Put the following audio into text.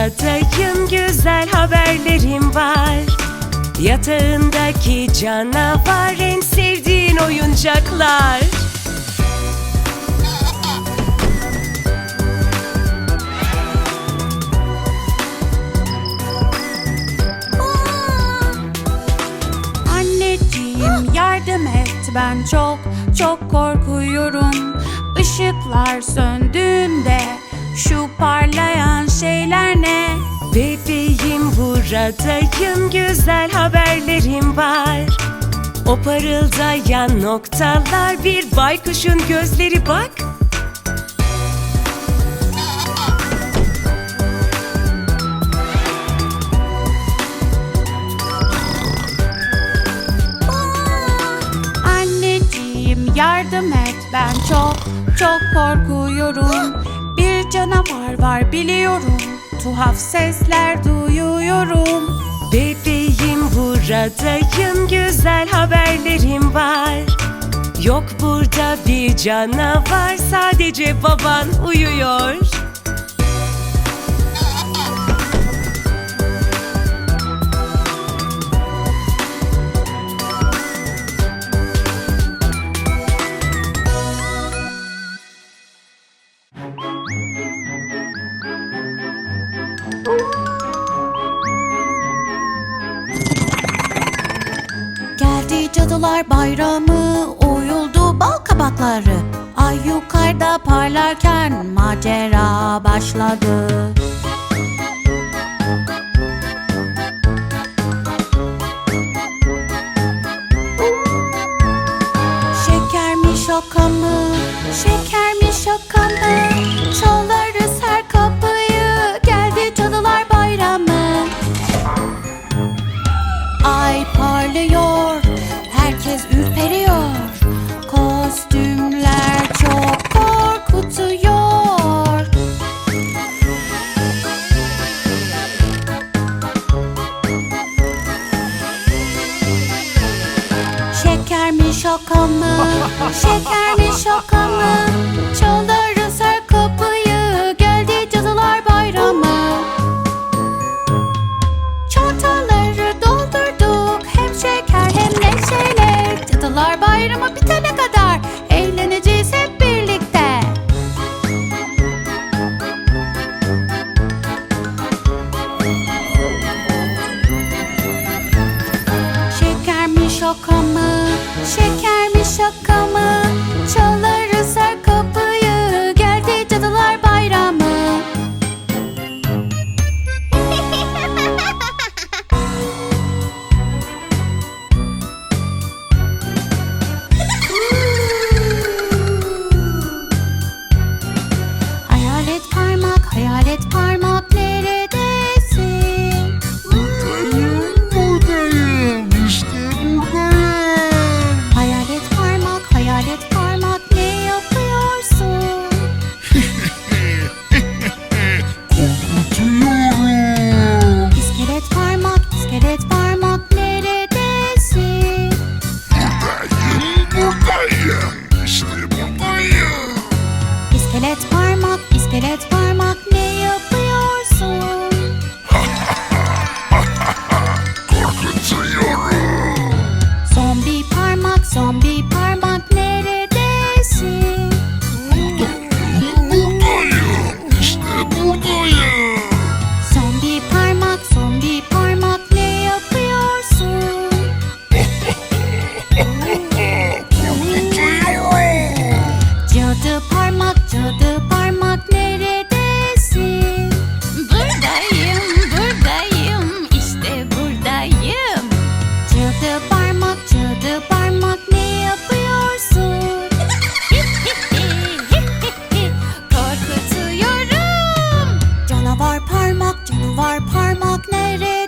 buradayım güzel haberlerim var. Yatağındaki canavar en sevdiğin oyuncaklar. Anneciğim yardım et. Ben çok çok korkuyorum. Işıklar söndüğünde şu parlayan buradayım güzel haberlerim var. O parıldayan noktalar bir baykuşun gözleri bak. Anneciğim yardım et. Ben çok çok korkuyorum. Bir canavar var biliyorum Tuhaf sesler duyuyorum. Bebeğim buradayım güzel haberlerim var. Yok burada bir canavar sadece baban uyuyor Geldi cadılar bayramı Uyuldu bal kabakları. Ay yukarıda parlarken Macera başladı parlıyor, herkes ürperiyor. Kostümler çok korkutuyor. Şeker mi şaka mı? Şeker mi şaka mı? Çalarız Şaka mı? Şeker mi şaka mı? Çalarız parmak cadı parmak neredesin? Buradayım buradayım işte buradayım. Cadı parmak cadı parmak ne yapıyorsun? Korkutuyorum. Canavar parmak canavar parmak nerede?